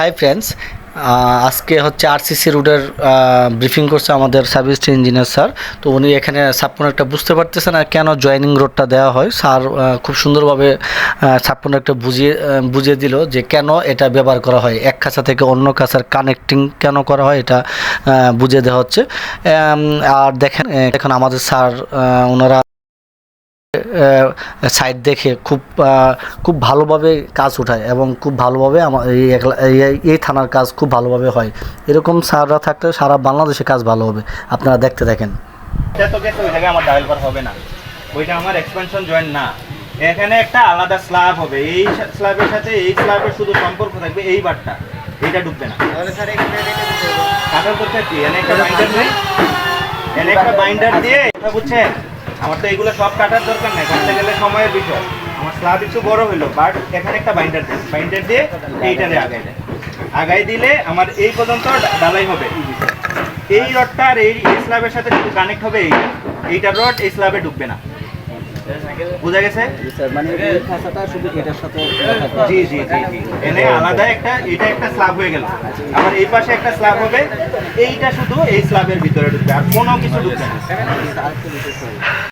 Hi friends আজকে হচ্ছে RCC রুটের ব্রিফিং করছে আমাদের সার্ভিস ইঞ্জিনিয়ার স্যার তো উনি এখানে সাবকোন একটা বুঝতে পারতেছেন আর কেন জয়েনিং রোডটা দেওয়া হয়। স্যার খুব সুন্দরভাবে সাবকোন একটা বুঝিয়ে বুঝিয়ে দিল যে কেন এটা ব্যবহার করা হয়। এক খাঁচা থেকে অন্য খাঁচার কানেক্টিং কেন করা হয় এটা বুঝিয়ে দেওয়া হচ্ছে। আর দেখেন এখন আমাদের স্যার ওনারা সাইড দেখে খুব খুব ভালোভাবে কাজ উঠায় এবং খুব ভালোভাবে আমার এই থানার কাজ খুব ভালোভাবে হয়। এরকম স্যাররা থাকলে সারা বাংলাদেশে কাজ ভালো হবে আপনারা দেখতে দেখেন এটা তো গেছে ওই জায়গায় আমার ডায়াল হবে না। ওইটা আমার এক্সপেনশন জয়েন্ট না। এখানে একটা আলাদা স্ল্যাব হবে। এই স্ল্যাবের সাথে এই স্ল্যাবের শুধু সম্পর্ক থাকবে এই বারটা। এইটা ডুববে না। কাটার করতে কি? এনে একটা বাইন্ডার নেই? এনে একটা বাইন্ডার দিয়ে কথা বুঝছেন? আমার তো এগুলো সব কাটার দরকার নেই কাটতে গেলে সময়ের বিষয়। আমার স্ল্যাব একটু বড় হলো বাট এখানে একটা বাইন্ডার দেন। বাইন্ডার দিয়ে এইটারে আগাই দেন। আগাই দিলে আমার এই পর্যন্ত ডালাই হবে। এই রডটা আর এই স্ল্যাবের সাথে শুধু কানেক্ট হবে এইটা। এইটা রড এই স্ল্যাবে ঢুকবে না। বুঝা গেছে? মানে খাঁচাটা শুধু এটার সাথে জি জি জি জি। এনে আলাদা একটা এটা একটা স্ল্যাব হয়ে গেল। আবার এই পাশে একটা স্ল্যাব হবে। এইটা শুধু এই স্ল্যাবের ভিতরে ঢুকবে আর কোনো কিছু ঢুকবে না।